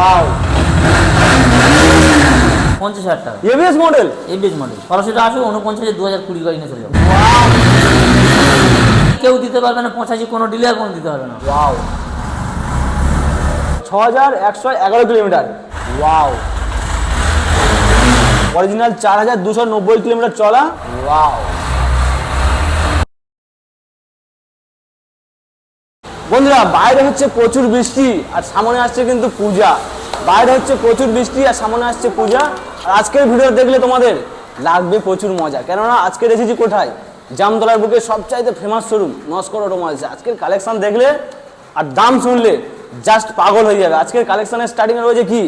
Wow পঞ্চাশ হাজার টাকা। এবিএস মডেল এবিএস মডেল সরাসরি আসো উনপঞ্চাশে দু হাজার কুড়ি গাড়ি নিয়ে চলে যাব। কেউ দিতে পারবে না পঁচাশি কোনো ডিলার কোনো দিতে পারবে না। ওয়াও ছ হাজার একশো এগারো কিলোমিটার। ওয়াও অরিজিনাল চার হাজার দুশো নব্বই কিলোমিটার চলা। ওয়াও বন্ধুরা, বাইরে হচ্ছে প্রচুর বৃষ্টি, আর সামনে আসছে কিন্তু পূজা। বাইরে হচ্ছে প্রচুর বৃষ্টি, আর সামনে আসছে পূজা। আর আজকের ভিডিও দেখলে তোমাদের লাগবে প্রচুর মজা। কেননা, আজকে এসেছি কোথায়? জামতলার বুকে সবচাইতে ফেমাস শোরুম নস্কর অটোমোবাইলস আজকের কালেকশন দেখলে আর দাম শুনলে জাস্ট পাগল হয়ে যাবে। আজকের কালেকশনের স্টার্টিং রয়েছে কি?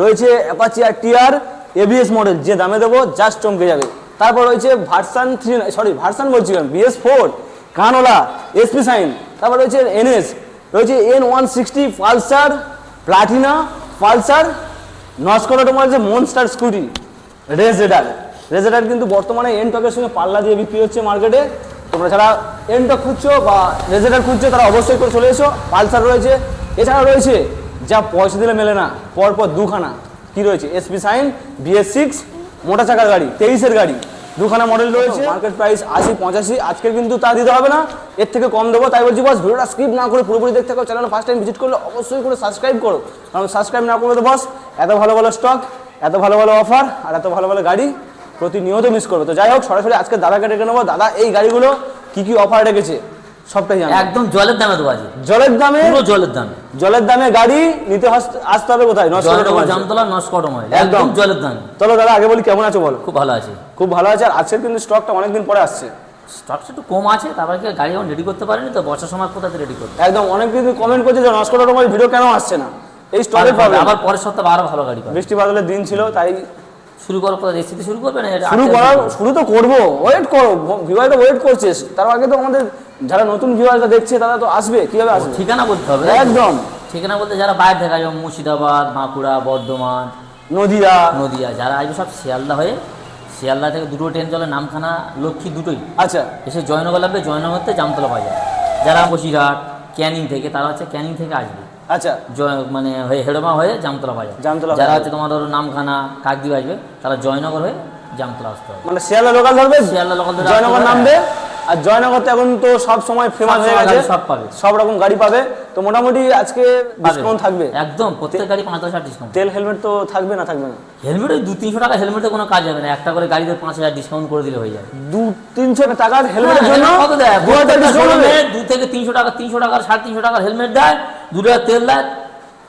রয়েছে Apache R TR ABS model যে দামে দেবো জাস্ট চমকে যাবে। তারপর রয়েছে ভার্সান থ্রি সরি ভার্সান বলছি বিএস ফোর কানোলা এসপি সাইন তারপর রয়েছে এনএস, রয়েছে N one sixty Pulsar, Platina, Pulsar Naskar অটোমোবাইলসের monster scooty রেজেডার রেজেডার কিন্তু বর্তমানে এনটকের সঙ্গে পাল্লা দিয়ে বিক্রি হচ্ছে মার্কেটে তোমরা যারা এনটক খুঁজছো বা রেজেডার খুঁজছো, তারা অবশ্যই করে চলে এসো। পালসার রয়েছে। এছাড়া রয়েছে, যা পয়সা দিলে মেলে না, পরপর দুখানা। কি রয়েছে? এসপি সাইন বিএস সিক্স মোটা চাকার গাড়ি, তেইশের গাড়ি। দুখানা মডেল রয়েছে। মার্কেট প্রাইস আশি, পঁচাশি, আজকে কিন্তু তা দিতে হবে না। এর থেকে কম দেবো, তাই বলছি বস, ভিডিওটা স্কিপ না করে পুরোপুরি দেখতে থাকো চ্যানেল ফার্স্ট টাইম ভিজিট করলে অবশ্যই করে সাবস্ক্রাইব করো। কারণ সাবস্ক্রাইব না করলে তো বস, এত ভালো ভালো স্টক এত ভালো ভালো অফার আর এত ভালো ভালো গাড়ি প্রতিনিয়ত মিস করবে। তো যাই হোক, সরাসরি আজকে দাদাকে ডেকে নেব। দাদা, এই গাড়িগুলো কী কী অফার রেখেছে? সবটাই জানো একদম জলের দামে দেবো আজকে। জলের দামে? পুরো জলের দামে। জলের দামে গাড়ি নিতে আসতে হবে কোথায়? নষ্ট জামতলা নস্কট মডেল একদম। জলের দামে। চলো দাদা আগে বলি কেমন আছো বলো। খুব ভালো আছে। খুব ভালো আছে আর আজকের কিন্তু স্টকটা অনেকদিন পরে আসছে। স্টকটা একটু কম আছে তারপরে কি গাড়ি এখন রেডি করতে পারেনি তো? বর্ষার সময় কোথাতে রেডি করতে একদম অনেক কিন্তু কমেন্ট করছে যে নস্কর অটোমোবাইল ভিডিও কেন আসছে না? এই স্টকের প্রবলেম আবার পরের সপ্তাহে আরও ভালো গাড়ি পাবে। বৃষ্টি বাদলের দিন ছিল তাই শুরু করার পর রেসিপি শুরু করবে না? শুরু আজকে করার শুরু তো করব। ওয়েট করো ভিউয়ারটা ওয়েট করছে। তার আগে তো আমাদের যারা নতুন ভিউয়ারটা দেখছে তারা তো আসবে। কীভাবে আসবে? ঠিকানা বলতে হবে একদম। ঠিকানা বলতে যারা বাইরে থেকে আসবে মুর্শিদাবাদ বাঁকুড়া বর্ধমান নদিয়া। নদিয়া যারা আসবে সব শিয়ালদা হয়ে শিয়ালদা থেকে দুটো ট্রেন চলে নামখানা লক্ষ্মী দুটোই। আচ্ছা। এসে জয়নগর লাগবে জয়নগরতে জামতলা বাজার যারা বসিরহাট ক্যানিং থেকে তারা হচ্ছে ক্যানিং থেকে আসবে। আচ্ছা মানে হয়ে হেডমা হয়ে জামতলা বাজার। জামতলা যারা। হচ্ছে তোমার ধরো নামখানা কাকদ্বীপ আসবে তারা জয়নগর হয়ে জামতলা আসতে হবে। মানে শিয়ালদা লোকাল ধরবে? শিয়ালদা local ধরে জয়নগর নামবে। আর জয়নগর তো এখন তো সব সময় ফেমাস হয়ে গেছে। সব পাবে। সব রকম গাড়ি পাবে। তো মোটামুটি আজকে ডিসকাউন্ট থাকবে। একদম প্রত্যেক গাড়ি পাঁচ হাজার ডিসকাউন্ট তেল হেলমেট তো থাকবে না থাকবে না? হেলমেট ওই দু তিনশো টাকা হেলমেটে কোনো কাজ হবে না। একটা করে গাড়িতে পাঁচ হাজার ডিসকাউন্ট করে দিলে হয়ে যাবে। দু তিনশো টাকার হেলমেটের হ্যাঁ, জন্য কত দেয়? দু থেকে তিনশো টাকা তিনশো টাকার সাড়ে তিনশো টাকার হেলমেট দেয়। দু টাকা তেল দেয়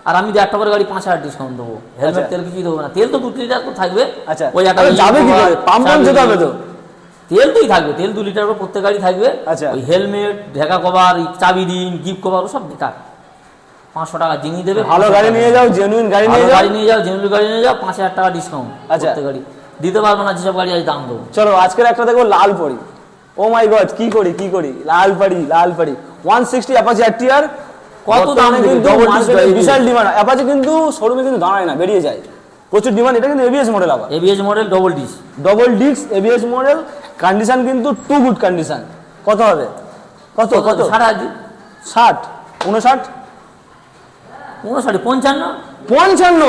আর আমি যে একটা করে গাড়ি পাঁচ হাজার ডিসকাউন্ট দেবো। হেলমেট আচ্ছা। তেল কিছুই দেবো না। তেল তো দু লিটার তো থাকবে। আচ্ছা। ওই একটা যাবে কি পাম্প যেতে হবে তো? তেল তোই থাকবে তেল দু লিটার প্রত্যেক গাড়ি থাকবে। আচ্ছা। ওই হেলমেট ঢেকা কভার চাবি দিন গিফট কভার সব বেকার। পাঁচশো টাকা জিনিস দেবে ভালো গাড়ি নিয়ে যাও জেনুইন গাড়ি নিয়ে যাও। গাড়ি নিয়ে যাও জেনুইন গাড়ি নিয়ে যাও পাঁচ হাজার টাকা ডিসকাউন্ট আচ্ছা। প্রত্যেক গাড়ি। দিতে পারব না যেসব গাড়ি আজ দাম দেবো। চলো আজকের একটা দেখব লাল পরি। ও মাই গড কি করি কি করি? লাল পাড়ি লাল পাড়ি ওয়ান সিক্সটি অ্যাপাচি আর কত দাম কিন্তু। বিশাল ডিমান্ড অ্যাপাচি কিন্তু শোরুমে কিন্তু দাঁড়ায় না বেরিয়ে যায়। প্রচুর ডিমান্ড এটা কিন্তু এবিএস মডেল আবার। ABS model double disc double disc ABS model condition কিন্তু টু গুড কন্ডিশন কত হবে? কত কত ষাট উনষাট উনষাট পঞ্চান্ন? পঞ্চান্ন?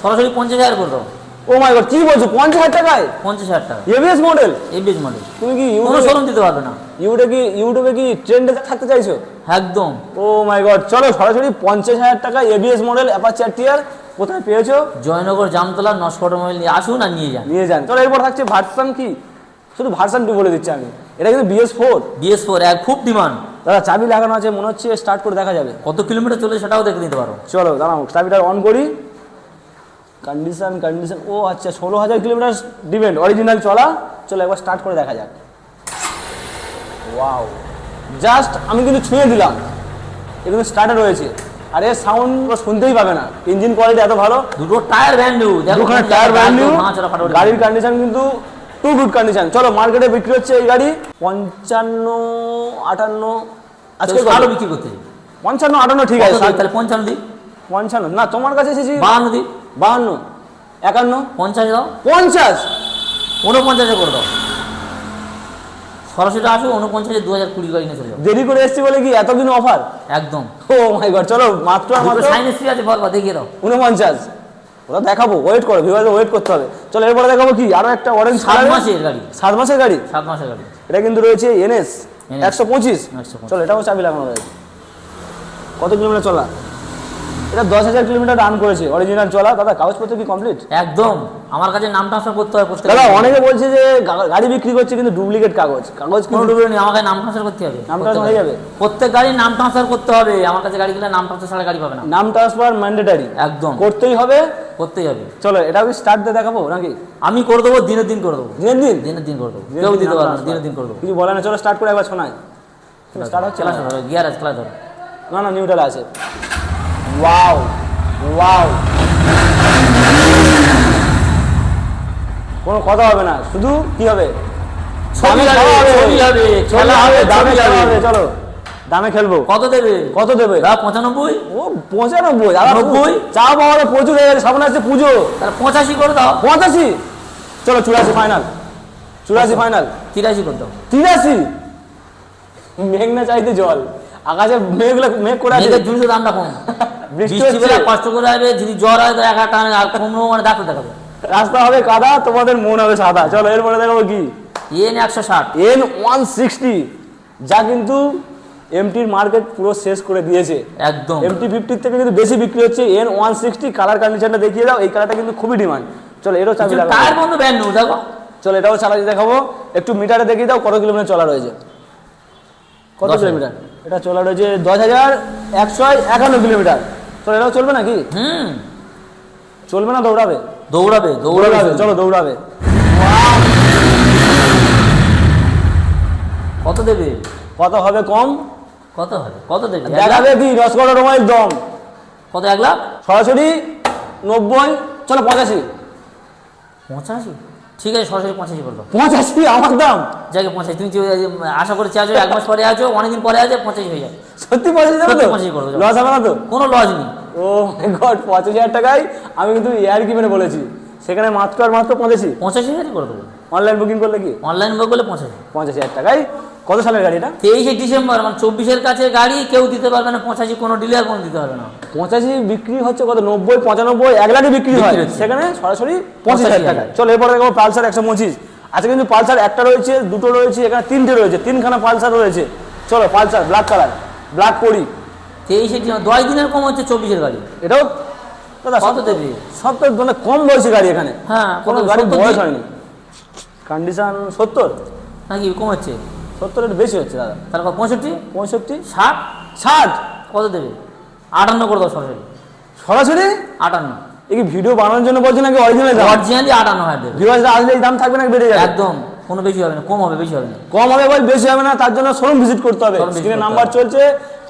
সরাসরি পঞ্চাশ হাজার করে ও মাই গড কি বলছো? পঞ্চাশ হাজার টাকায়? পঞ্চাশ হাজার টাকা। এবিএস মডেল এবিএস মডেল তুমি কি ইউটিউবে শোরুম দিতে পারবে না। ইউটিউবে কি ইউটিউবে কি ট্রেন্ডে থাকতে চাইছো? একদম। ও মাই গড চলো সরাসরি পঞ্চাশ হাজার টাকা ABS model Apache R TR কোথায় পেয়েছ? জয়নগর জামতলা নশো মোবাইল নিয়ে আসুন আর নিয়ে যান। নিয়ে যান। চলো এরপর থাকছে ভার্সান কি? শুধু ভার্সান টু বলে দিচ্ছি আমি? এটা কিন্তু বিএস ফোর বিএস ফোর এক খুব ডিমান্ড। দাদা চাবি লাগানো আছে মনে হচ্ছে স্টার্ট করে দেখা যাবে। কত কিলোমিটার চলে সেটাও দেখে নিতে পারো। চলো দাঁড়াও চাবিটা অন করি। কন্ডিশন কন্ডিশন ও আচ্ছা ষোলো হাজার কিলোমিটার ডিপেন্ড অরিজিনাল চলা। চলো একবার স্টার্ট করে দেখা যাক। ওয়াও জাস্ট আমি কিন্তু ছুঁয়ে দিলাম। এগুলো স্টার্টে রয়েছে। আর এর সাউন্ড শুনতেই পাবে না। ইঞ্জিন কোয়ালিটি এত ভালো। দুটো টায়ার ব্র্যান্ড নিউ দুখানে টায়ার ব্র্যান্ড নিউ গাড়ির কন্ডিশন কিন্তু টু গুড কন্ডিশন চলো মার্কেটে বিক্রি হচ্ছে এই গাড়ি। পঞ্চান্ন আটান্ন। আজকে? আরও বিক্রি করতে। পঞ্চান্ন আটান্ন ঠিক আছে। তাহলে পঞ্চান্ন দিই। পঞ্চান্ন। না তোমার কাছে এসেছি। বাহান্ন দিই। বাহান্ন। একান্ন। পঞ্চাশ দাও। পঞ্চাশ। উনপঞ্চাশে করে দাও। সরাসরি আসো উনপঞ্চাশে দু হাজার কুড়ি গাড়ি নিয়ে চলে যাব দেরি করে এসছি বলে কি এতদিন অফার একদম। ও মাই গড চলো মাত্র আর দুটো মাত্র সাইন স্ত্রী আছে বলবা দেখিয়ে দাও। উনপঞ্চাশ ওরা দেখাবো ওয়েট করো ভিউয়ার্স ওয়েট করতে হবে। চলো এরপরে দেখাবো কি? আরও একটা অরেঞ্জ সাত মাসের গাড়ি। সাত মাসের গাড়ি? সাত মাসের গাড়ি। এটা কিন্তু রয়েছে এনএস একশো পঁচিশ। 125 চলো এটাও চাবি লাগানো রয়েছে। কত কিলোমিটার চলা? এটা দশ হাজার কিলোমিটার রান করেছে অরিজিনাল চলা। দাদা কাগজপত্র কি কমপ্লিট একদম। আমার কাছে নাম ট্রান্সফার করতে হয় প্রত্যেক দাদা অনেকে বলছে যে গাড়ি বিক্রি করছে কিন্তু ডুপ্লিকেট কাগজ। কাগজ কোনো কিন্তু ডুবুরি নেই আমাকে নাম ট্রান্সফার করতে হবে। নাম transfer হয়ে যাবে? প্রত্যেক গাড়ির নাম ট্রান্সফার করতে হবে। আমার কাছে গাড়ি গেলে নাম ট্রান্সফার ছাড়া গাড়ি পাবে না। নাম ট্রান্সফার ম্যান্ডেটারি একদম। করতেই হবে। করতেই হবে। চলো এটা আমি স্টার্ট দিয়ে দেখাবো নাকি? আমি করে দেবো দিনের দিন করে দেবো। দিনের দিন? দিনের দিন করে দেবো। কেউ দিন দিতে পারবে না দিনের দিন করে দেবো। কিছু বলে না চলো স্টার্ট করে একবার শোনায় স্টার্ট হচ্ছে? গিয়ার আছে ধরো। না না নিউট্রাল আছে। ওয়াও ওয়াও কোনো কথা হবে না। শুধু কি হবে? চলো। দামে খেলব। কত দেবে? কত দেবে? পঁচানব্বই? ও পঁচানব্বই। নব্বই? চা পাওয়া প্রচুর হয়ে গেছে সামনে আছে পুজো। তাহলে পঁচাশি করে দাও। পঁচাশি? চলো চুরাশি ফাইনাল চুরাশি ফাইনাল তিরাশি করে দাও। তিরাশি? মেঘ না চাইতে জল। আকাশে মেঘগুলো মেঘ করে আছে। মেয়েদের দামটা কম। বৃষ্টি বৃষ্টি বেলা হচ্ছে। কষ্ট করে আসবে যদি জ্বর হয় তো এক হাজার আর কমলেও মানে ডাক্তার দেখাবে রাস্তা হবে কাদা তোমাদের মন হবে সাদা। চলো এরপরে দেখাবো কি? এন একশো ষাট। এন ওয়ান সিক্সটি যা কিন্তু এমটির মার্কেট পুরো শেষ করে দিয়েছে। একদম। এমটি ফিফটির থেকে কিন্তু বেশি বিক্রি হচ্ছে এন ওয়ান সিক্সটি কালার কন্ডিশনটা দেখিয়ে দাও এই কালারটা কিন্তু খুবই ডিমান্ড চলো এরও চাবি টায়ার বন্ধ ব্যান্ড নেই দেখো। চলো এটাও চালাতে দেখাবো। একটু মিটারে দেখিয়ে দাও কত কিলোমিটার চলা রয়েছে। কত কিলোমিটার? এটা চলা রয়েছে দশ হাজার একশো একান্ন কিলোমিটার। চলো এটাও চলবে নাকি? হুম। চলবে না দৌড়াবে। দৌড়াবে দৌড়াবে। চলো দৌড়াবে। কত দেবে? কত হবে কম? কত হবে? কত দেবে? দেখাবে কি রসকটা রমাইল দম। কত এক লাখ? সরাসরি নব্বই চলো পঁচাশি। পঁচাশি? ঠিক আছে সরাসরি পঁচাশি দাও পঁচাশি আমার দাম যাকে পঁচাশি তুমি আশা করে আছো এক মাস পরে আছো অনেকদিন পরে আছে পঁচাশি হয়ে যাবে। সত্যি পঁচাশি দেবে তো? পঁচাশি করে দেবো। লস হবে না তো? কোনো লজ নেই। ও গড পঁচাশি হাজার টাকায় আমি কিন্তু এয়ার কি মেরে বলেছি। সেখানে মাত্র আর মাত্র পঁচাশি? পঁচাশি হাজারই করে দেবো। অনলাইন বুকিং করলে কি? অনলাইন বুক করলে পঁচাশি। পঁচাশি হাজার টাকায়। কত সালের গাড়ি এটা? তেইশে ডিসেম্বর মানে চব্বিশের কাছে গাড়ি কেউ দিতে পারবে না পঁচাশি কোনো ডিলার কোনো দিতে পারবে না। পঁচাশি বিক্রি হচ্ছে কত? নব্বই পঁচানব্বই এক লাখে বিক্রি হয়। সেখানে সরাসরি পঁচিশ হাজার 85,000 টাকায়। চলো এরপরে দেখো পালসার একশো পঁচিশ। আচ্ছা কিন্তু পালসার একটা রয়েছে দুটো রয়েছে এখানে তিনটে রয়েছে তিনখানা পালসার রয়েছে। চলো পালসার ব্ল্যাক কালার ব্ল্যাক পরি। তেইশে ডিসেম্বর দশ দিনের কম হচ্ছে চব্বিশের গাড়ি। এটাও দাদা কত দেবে? সব তো মানে কম বয়সী গাড়ি এখানে। হ্যাঁ কোনো সত্তর বয়স হয়নি। কন্ডিশন সত্তর। নাকি কম হচ্ছে? সত্তর একটু বেশি হচ্ছে দাদা। তারপর পঁয়ষট্টি? পঁয়ষট্টি? ষাট? ষাট। কত দেবে? আটান্ন করে দাও সরাসরি। সরাসরি? আটান্ন। এ কি ভিডিও বানানোর জন্য বলছে নাকি অরিজিনাল দাম? অরিজিনালি আটান্ন হাজার দেবে। ভিউয়ার্সরা আসলে এই দাম থাকবে নাকি বেড়ে যাবে? একদম। কোনো বেশি হবে না কম হবে বেশি হবে না। কম হবে বল বেশি হবে না তার জন্য শোরুম ভিজিট করতে হবে। স্ক্রিনে নাম্বার চলছে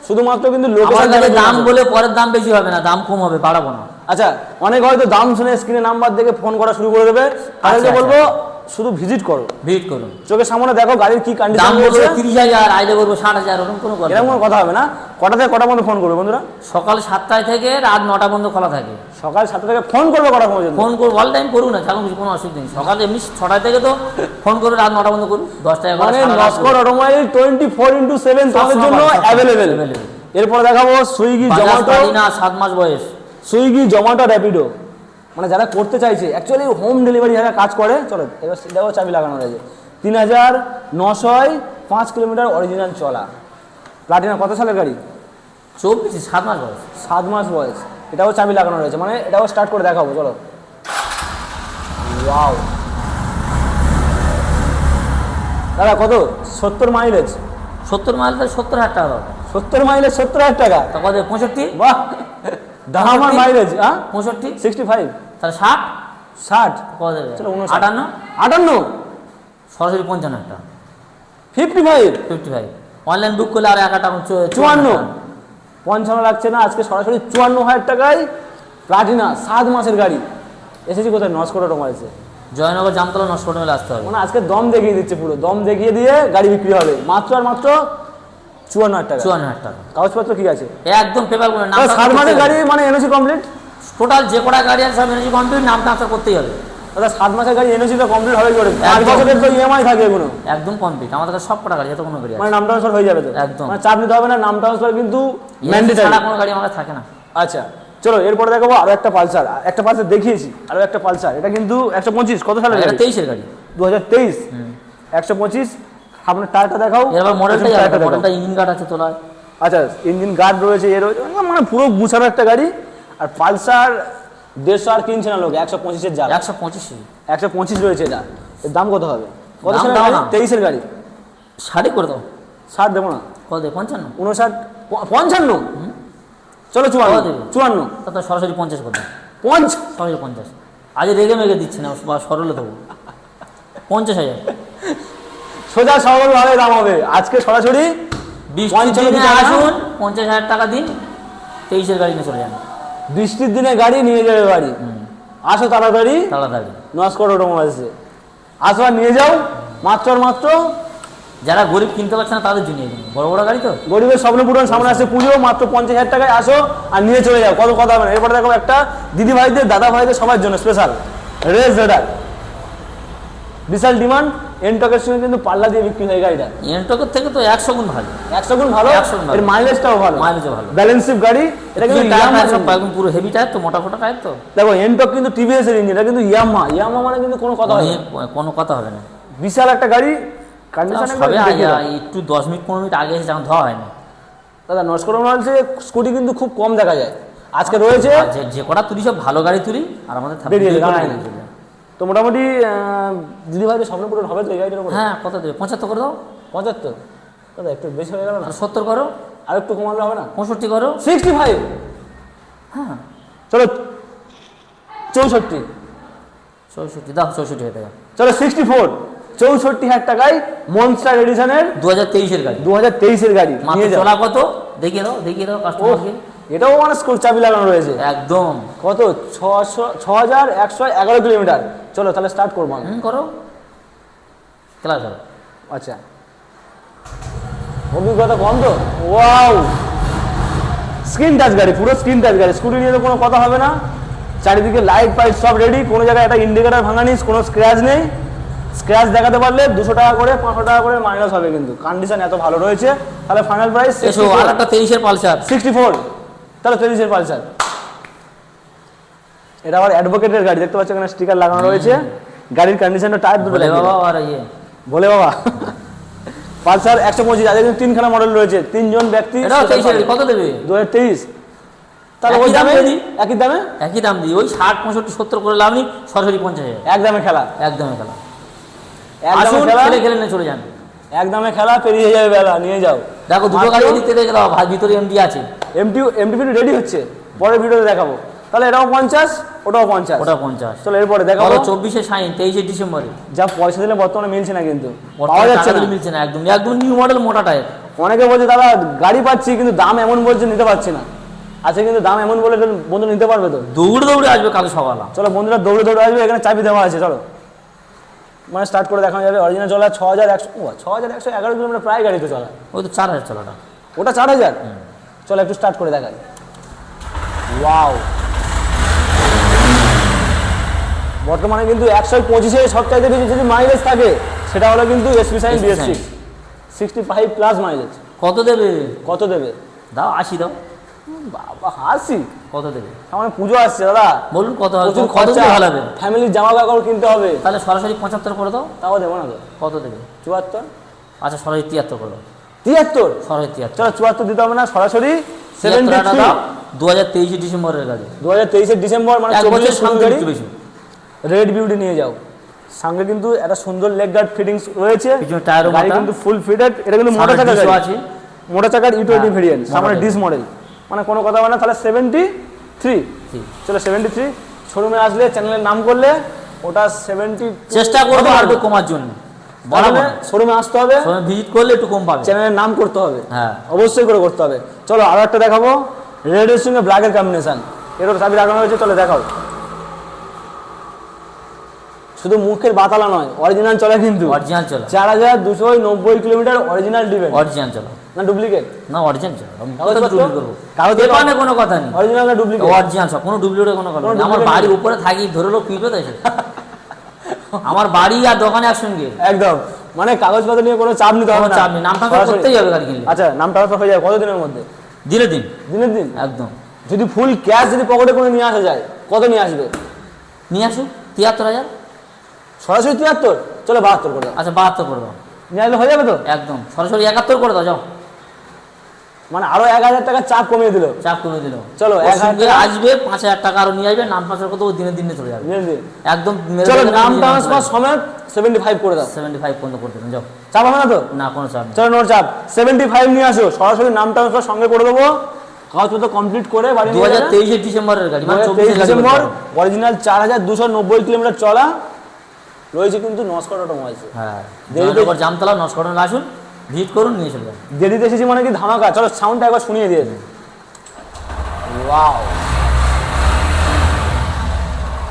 শুধুমাত্র কিন্তু লোকেশন দাম বলে পরের দাম বেশি হবে না দাম কম হবে বাড়াবো না। আচ্ছা অনেক হয়তো দাম শুনে স্ক্রিনে নাম্বার দেখে ফোন করা শুরু করে দেবে। তাহলে আচ্ছা, বলব শুধু ভিজিট করো। ভিজিট করো চোখের সামনে দেখো গাড়ির কি দাম কন্ডিশন বলব রয়েছে। তিরিশ হাজার আইলে বলব ষাট হাজার ওরকম কোনো কথা এরকম কোনো কথা হবে না। কটা থেকে কটা পর্যন্ত ফোন করবে বন্ধুরা? সকাল সাতটায় থেকে রাত নটা পর্যন্ত খোলা থাকে। সকাল সাতটা থেকে ফোন করবে কটা পর্যন্ত ফোন করব অল টাইম করুন না তেমন কিছু কোনো অসুবিধা নেই। সকালে এমনি ছটায় থেকে তো ফোন করে রাত নটা পর্যন্ত করুন দশটা এগারো মানে Naskar automobile twenty four into seven তোমাদের জন্য অ্যাভেলেবেল। এরপর দেখাবো সুইগি জোম্যাটো না সাত মাস বয়স। সুইগি জোম্যাটো র্যাপিডো মানে যারা করতে চাইছে অ্যাকচুয়ালি হোম ডেলিভারি যারা কাজ করে চলো এবার দেখো চাবি লাগানো রয়েছে। তিন হাজার নশয় পাঁচ কিলোমিটার অরিজিনাল চলা। প্লাটিনা কত সালের গাড়ি? চব্বিশ সাত মাস বয়স। সাত মাস বয়স। এটাও চাবি লাগানো রয়েছে মানে এটাও স্টার্ট করে দেখাবো চলো। ওয়াও দাদা কত? সত্তর মাইলেজ সত্তর মাইল তাহলে সত্তর হাজার টাকা দাও। সত্তর মাইলেজ সত্তর হাজার টাকা? তা কত? পঁয়ষট্টি? বাহ! দামার মাইলেজ হ্যাঁ পঁয়ষট্টি? সিক্সটি ফাইভ তাহলে ষাট? ষাট। কত দেবে? আটান্ন? আটান্ন। সরাসরি পঞ্চান্ন টাকা fifty five. Fifty five. Online book করলে আর এক হাজার টাকা চুয়ান্ন। পঞ্চান্ন লাগছে না আজকে সরাসরি চুয়ান্ন হাজার টাকায় প্লাটিনা সাত মাসের গাড়ি। এসেছি কোথায়? নস্কর অটোমোবাইলসে জয়নগর জামতলা নষ্ট মেলে আসতে হবে। মানে আজকে দম দেখিয়ে দিচ্ছে পুরো। দম দেখিয়ে দিয়ে গাড়ি বিক্রি হবে। মাত্র আর মাত্র চুয়ান্ন হাজার টাকা। চুয়ান্ন হাজার টাকা। কাগজপত্র কি আছে? একদম পেপার করে নাম সাত মাসের গাড়ি মানে এনেছি কমপ্লিট টোটাল যে কটা গাড়ি আছে সব এনার্জি কমপ্লিট নাম ট্রান্সফার করতেই হবে। দাদা সাত মাসের গাড়ি এনেছি তো কমপ্লিট হবে কি করে পাঁচ। বছরের তো ইএমআই থাকে এগুলো একদম কমপ্লিট আমাদের কাছে সব কটা গাড়ি এত কোনো গাড়ি মানে নাম ট্রান্সফার হয়ে যাবে তো। একদম। মানে চাপ নিতে হবে না নাম ট্রান্সফার কিন্তু ম্যান্ডেটারি ছাড়া কোনো গাড়ি আমার কাছে থাকে না। আচ্ছা চলো এরপরে দেখাবো আরও একটা পালসার। একটা পালসার দেখিয়েছি আরও একটা পালসার। এটা কিন্তু একশো পঁচিশ কত সালের এটা গাড়ি? তেইশের গাড়ি। দু হাজার তেইশ একশো পঁচিশ আপনার টায়ারটা দেখাও। এবার দেখাও। মডেলটা ইঞ্জিন গার্ড আছে তোলায় আচ্ছা ইঞ্জিন গার্ড রয়েছে এ রয়েছে মানে পুরো গুছানো একটা গাড়ি। আর পালসার দেড়শো আর কিনছে না লোক একশো পঁচিশের যা একশো পঁচিশ একশো পঁচিশ রয়েছে এটা। এর দাম কত হবে? কত দাম দাও না। তেইশের গাড়ি। শাড়ি করে দাও। ষাট দেবো না। কত দেবে? পঞ্চান্ন। উনষাট প- পঞ্চান্ন? চলো চুয়ান্ন। কত দেবে? চুয়ান্ন। তা তো সরাসরি পঞ্চাশ করে দাও। পঞ্চ সরাসরি পঞ্চাশ। আজ রেগে মেগে দিচ্ছে না বা সরলে দেবো। পঞ্চাশ হাজার। সোজা সরল ভাবে দাম হবে। আজকে সরাসরি বৃষ্টির পঞ্চান্ন দিনে কি টাকা? আসুন পঞ্চাশ হাজার টাকা দিন তেইশের গাড়ি নিয়ে চলে যান। বৃষ্টির দিনে গাড়ি নিয়ে যাবে বাড়ি। আসো তাড়াতাড়ি। তাড়াতাড়ি। নস্কর অটোমোবাইলসে আসো আর নিয়ে যাও। মাত্র মাত্র যারা গরিব কিনতে পারছে না তাদের জন্য বড় বড় গাড়ি তো? গরিবের স্বপ্ন পূরণ সামনে আসছে পুজো মাত্র পঞ্চাশ হাজার টাকায় আসো আর নিয়ে চলে যাও। কত কথা হবে না এরপরে দেখো একটা দিদি ভাইদের দাদা ভাইদের সবার জন্য স্পেশাল রেস রেডার বিশাল ডিমান্ড এনটকের সঙ্গে কিন্তু পাল্লা দিয়ে বিক্রি হয় গাড়িটা। এনটকের থেকে তো একশো গুণ ভালো। একশো গুণ ভালো? 100 গুণ এর মাইলেজটাও ভালো। Mileage ও ভালো। ব্যালেন্সিভ গাড়ি এটা কিন্তু টায়ার সব একদম পুরো হেভি টায়ার তো মোটা ফোটা টায়ার তো। দেখো এনটক কিন্তু টিভিএস এর ইঞ্জিন এটা কিন্তু ইয়ামা ইয়ামা মানে কিন্তু কোনো কথা হয় কোনো কথা হবে না। বিশাল একটা গাড়ি কন্ডিশন সবে একটু দশ মিনিট পনেরো মিনিট আগে এসে যখন ধোয়া হয়নি দাদা নস্কর বলছে স্কুটি কিন্তু খুব কম দেখা যায়। আজকে রয়েছে যে যে কটা তুলি সব ভালো গাড়ি তুলি আর আমাদের তো মোটামুটি দিদি ভাইদের স্বপ্ন পূরণ হবে তো এই গাড়িটার উপরে? হ্যাঁ কত দেবে? পঁচাত্তর করে দাও। পঁচাত্তর? দাদা একটু বেশি হয়ে গেল না? সত্তর করো। আর একটু কমালে হবে না? পঁয়ষট্টি করো। Sixty five? হ্যাঁ। চলো চৌষট্টি। চৌষট্টি দাও চৌষট্টি হয়ে যাবে চলো সিক্সটি ফোর। চৌষট্টি হাজার টাকায় মনস্টার এডিশনের দু হাজার তেইশের গাড়ি। দু হাজার তেইশের গাড়ি চলা কত? দেখিয়ে দাও দেখিয়ে দাও কাস্টমারকে এটাও মানে স্কুল চাবি লাগানো রয়েছে. একদম। কত? ছশো ছ হাজার একশো এগারো কিলোমিটার। চলো তাহলে স্টার্ট করব আমি। করো। ক্লাস করো আচ্ছা। অভিজ্ঞতা কম তো ওয়াও! স্ক্রিন টাচ গাড়ি পুরো স্ক্রিন টাচ গাড়ি। স্কুটি নিয়ে তো কোনো কথা হবে না। চারিদিকে লাইট ফাইট সব রেডি কোনো জায়গায় একটা ইন্ডিকেটার ভাঙা নিস কোনো স্ক্র্যাচ নেই। স্ক্র্যাচ দেখাতে পারলে দুশো টাকা করে পাঁচশো টাকা করে মাইনাস হবে কিন্তু। কন্ডিশন এত ভালো রয়েছে। তাহলে ফাইনাল প্রাইস আর একটা তেইশের পালসার। সিক্সটি ফোর তাহলে তেইশের পালসার। এটা আবার অ্যাডভোকেটের গাড়ি দেখতে পাচ্ছ এখানে স্টিকার লাগানো রয়েছে। গাড়ির কন্ডিশনটা টায়ার দুটো বলে বাবা আর ইয়ে। বলে বাবা। পালসার একশো পঁচিশ আজ কিন্তু তিনখানা মডেল রয়েছে। তিনজন ব্যক্তি কত দেবে? দু হাজার তেইশ। তাহলে ওই দামে? একই দামে? একই দাম দিই ওই ষাট পঁয়ষট্টি সত্তর করে লাভ নেই সরাসরি পঞ্চাশ হাজার এক দামে খেলা। এক দামে খেলা। খেলে। খেলে নিয়ে চলে যান। এক খেলা পেরিয়ে যাবে বেলা নিয়ে যাও। দেখো দুটো গাড়ি এদিক থেকে দেখে দাও ভিতরে এমডি আছে। এমটি রেডি হচ্ছে। পরের ভিডিওতে দেখাবো। তাহলে এটাও পঞ্চাশ ওটাও পঞ্চাশ। ওটা পঞ্চাশ। চলো এরপরে দেখাবো। চব্বিশে সাইন তেইশে ডিসেম্বরে। যা পয়সা দিলে বর্তমানে মিলছে না কিন্তু। পাওয়া যাচ্ছে না। মিলছে না একদম। একদম নিউ মডেল মোটা টায়ার অনেকে বলছে দাদা গাড়ি পাচ্ছি কিন্তু দাম এমন বলছে নিতে পারছি না। আচ্ছা কিন্তু দাম এমন বলে বন্ধু নিতে পারবে তো? দৌড়ে দৌড়ে আসবে কাল সকালে চলো বন্ধুরা দৌড়ে দৌড়ে আসবে এখানে চাবি দেওয়া আছে চলো। মানে স্টার্ট করে দেখানো যাবে। অরিজিনাল চলা ছ হাজার একশো ছ হাজার একশো এগারো কিলোমিটার প্রায় গাড়ি তো চলা। ওই তো চার হাজার চলাটা। ওটা চার হাজার? চলো একটু স্টার্ট করে দেখাই। ওয়াও বর্তমানে কিন্তু একশো পঁচিশে সব সবচাইতে বেশি যদি মাইলেজ থাকে সেটা হলো কিন্তু SP shine SP BS sixty five plus mileage কত দেবে? কত দেবে? দাও আশি দাও। বাবা হাসি। কত দেবে? সামনে পুজো আসছে দাদা। বলুন কত হবে কত খরচা। দিলে ফ্যামিলির জামা কাপড় কিনতে হবে। তাহলে সরাসরি পঁচাত্তর করে দাও। তাও দেবো না তো। কত দেবে? চুয়াত্তর। আচ্ছা সরাসরি তিয়াত্তর করে দাও। তিয়াত্তর? সরাসরি তিয়াত্তর। চলো চুয়াত্তর দিতে হবে না সরাসরি সেভেন্টি দু হাজার তেইশে ডিসেম্বরের গাড়ি দু হাজার তেইশের ডিসেম্বর মানে চব্বিশের শুরু সামনে গাড়ি একটু বেশি। রেড বিউটি নিয়ে যাও। সঙ্গে কিন্তু একটা সুন্দর লেগ গার্ড ফিটিংস রয়েছে। গাড়ি কিন্তু ফুল ফিটেড এটা কিন্তু মোটা চাকা আছে। মোটা চাকার ই টোয়েন্টি হ্যাঁ, ভেরিয়েন্ট সামনে ডিস মডেল মানে কোনো কথা বলে না তাহলে সেভেন্টি থ্রি। চলো সেভেন্টি থ্রি শোরুমে আসলে চ্যানেলের নাম করলে ওটা সেভেন্টি চেষ্টা করব একটু কমার জন্য। বলাবে শোরুমে আসতে হবে। ভিজিট করলে একটু কম পাবে। চ্যানেলের নাম করতে হবে। হ্যাঁ। অবশ্যই করে করতে হবে। চলো আরও একটা দেখাবো। রেডের সঙ্গে ব্ল্যাকের কম্বিনেশন এরও চাবি রাখানো হয়েছে চলো দেখাও। শুধু মুখের বাতালা নয় অরিজিনাল চলে কিন্তু। অরিজিনাল চলো। চার হাজার দুশো নব্বই কিলোমিটার অরিজিনাল ডিভেন অরিজিনাল চলো। না ডুপ্লিকেট না অরিজিনাল চলো। কাগজপত্র? কোনো কথা নেই। অরিজিনাল না ডুপ্লিকেট অরিজিনাল সব কোনো ডুপ্লিকেটের কোনো কথা আমার বাড়ির উপরে থাকি ধরে লোক পিঁপে তো আমার বাড়ি আর দোকানে একসঙ্গে। একদম। মানে কাগজপত্র নিয়ে কোনো চাপ নিতে হবে চাপ নেই। নাম ট্রান্সফার করতেই হবে গাড়ি কিনলে। আচ্ছা নাম ট্রান্সফার হয়ে যায় কত দিনের মধ্যে? দিনে দিন। দিনের দিন? একদম। যদি ফুল ক্যাশ যদি পকেটে করে নিয়ে আসা যায় কত নিয়ে আসবে? নিয়ে আসুক তিয়াত্তর হাজার। সরাসরি তিয়াত্তর চলো বাহাত্তর করে দাও। আচ্ছা বাহাত্তর করে দাও। নিয়ে হয়ে যাবে তো? একদম। সরাসরি একাত্তর করে দাও যাও। মানে আরও এক হাজার টাকা চাপ কমিয়ে দিল। চাপ করে দিল। চলো, এক হাজার আসবে পাঁচ হাজার টাকা আরও নিয়ে আসবে নাম ট্রান্সফার করতে দিনে দিনে চলে যাবে। একদম চলো নাম ট্রান্সফার সমেত সেভেন্টি ফাইভ করে দাও। সেভেন্টি ফাইভ পর্যন্ত দেন যাও। চাপ হবে না তো? না কোনো চাপ চলো নোট চাপ। সেভেন্টি ফাইভ নিয়ে আসো। সরাসরি নাম ট্রান্সফার সঙ্গে করে দেবো। কাগজপত্র কমপ্লিট করে বাড়ি দু হাজার তেইশের ডিসেম্বরের গাড়ি মানে ডিসেম্বর অরিজিনাল চার হাজার দুশো নব্বই কিলোমিটার চলা। রয়েছে কিন্তু নস্কর অটোমোবাইলস। হ্যাঁ জয়নগর জামতলা নস্করণ আসুন ভিজিট করুন নিয়ে চলে যান। দেরিতে এসেছি মানে কি ধামাকা? চলো সাউন্ডটা একবার শুনিয়ে দিয়ে ওয়াও।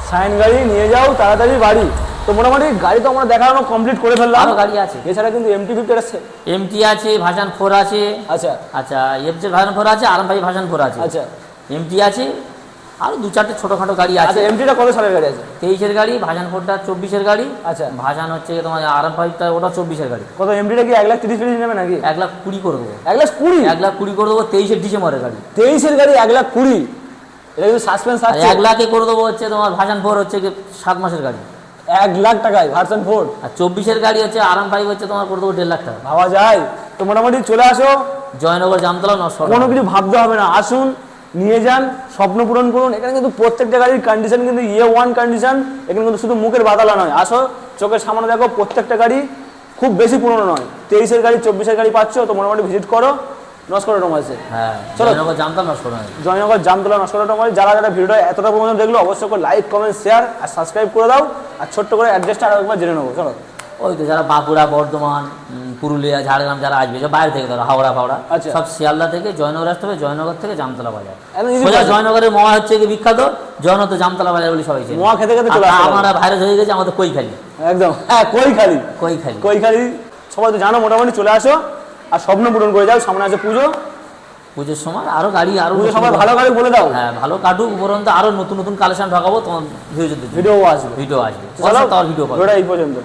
সাইন গাড়ি নিয়ে যাও তাড়াতাড়ি বাড়ি। তো মোটামুটি গাড়ি তো আমরা দেখানো কমপ্লিট করে ফেললাম। আরও গাড়ি আছে। এছাড়া কিন্তু এমটি ফিফটি এমটি আছে ভাসান ফোর আছে আচ্ছা। আচ্ছা এফজেড ভাসান ফোর আছে আরাম ভাই ভাসান ফোর আছে। আচ্ছা। এমটি আছে আরও দু চারটে ছোটখাটো গাড়ি আছে। আচ্ছা এমটিটা কত সালের গাড়ি আছে? তেইশের গাড়ি ভাসান ফোরটা চব্বিশের গাড়ি। আচ্ছা। ভাসান হচ্ছে তোমার আরাম ফাইভটা ওটা চব্বিশের গাড়ি। কত এমটিটা কি এক লাখ তিরিশ তিরিশ নেবে নাকি? এক লাখ কুড়ি করে দেবো। এক লাখ কুড়ি? এক লাখ কুড়ি করে দেবো তেইশের ডিসেম্বরের গাড়ি। তেইশের গাড়ি এক লাখ কুড়ি? এটা কিন্তু সাসপেন্স আছে এক লাখে করে দেবো হচ্ছে তোমার ভাসান ফোর হচ্ছে কি সাত মাসের গাড়ি। এক লাখ টাকায় ভার্সন ফোর আর চব্বিশের গাড়ি হচ্ছে আরাম ফাইভ হচ্ছে তোমার করে দেবো দেড় লাখ টাকা। ভাবা যায়। তো মোটামুটি চলে আসো। জয়নগর জামতলা নশো কোনো কিছু ভাবতে হবে না। আসুন। নিয়ে যান স্বপ্ন পূরণ করুন। এখানে কিন্তু প্রত্যেকটা গাড়ির কন্ডিশন কিন্তু ইয়ে ওয়ান কন্ডিশন এখানে কিন্তু শুধু মুখের বাতালা নয়। আসো চোখের সামনে দেখো প্রত্যেকটা গাড়ি খুব বেশি পুরনো নয়। তেইশের গাড়ি চব্বিশের গাড়ি পাচ্ছ তো মোটামুটি ভিজিট করো। নস্কর অটোমাইসে হ্যাঁ চলো। জয়নগর জামতলা নস্কর অটোমাইজ যারা যারা ভিডিওটা এতটা পর্যন্ত দেখল অবশ্যই লাইক কমেন্ট শেয়ার আর সাবস্ক্রাইব করে দাও। আর ছোট্ট করে অ্যাড্রেসটা আরও একবার জেনে নেব। চলো। ওই তো যারা বাঁকুড়া বর্ধমান পুরুলিয়া ঝাড়গ্রাম যারা আসবে সব বাইরে থেকে ধরো হাওড়া ফাওড়া আচ্ছা। সব শিয়ালদা থেকে জয়নগর আসতে হবে জয়নগর থেকে জামতলা বাজার। সোজা জয়নগরের মোয়া হচ্ছে কি বিখ্যাত? জয়নত জামতলা বাজার বলে সবাই মোয়া খেতে খেতে আমরা ভাইরাস হয়ে গেছে আমাদের কৈখালি। একদম। হ্যাঁ কই খালি কৈখালি। কৈখালি সবাই তো জানো মোটামুটি চলে আসো। আর স্বপ্ন পূরণ করে যাও সামনে আছে পুজো। পুজোর সময় আরও গাড়ি আরও সবাই গাড়ি- ভালো করে বলে দাও। হ্যাঁ ভালো কাটুক উপরন্ত আরও নতুন নতুন কালেকশন ঢাকাবো তোমার ভিডিও আসবে। ভিডিও আসবে। তার ভিডিও এই পর্যন্ত।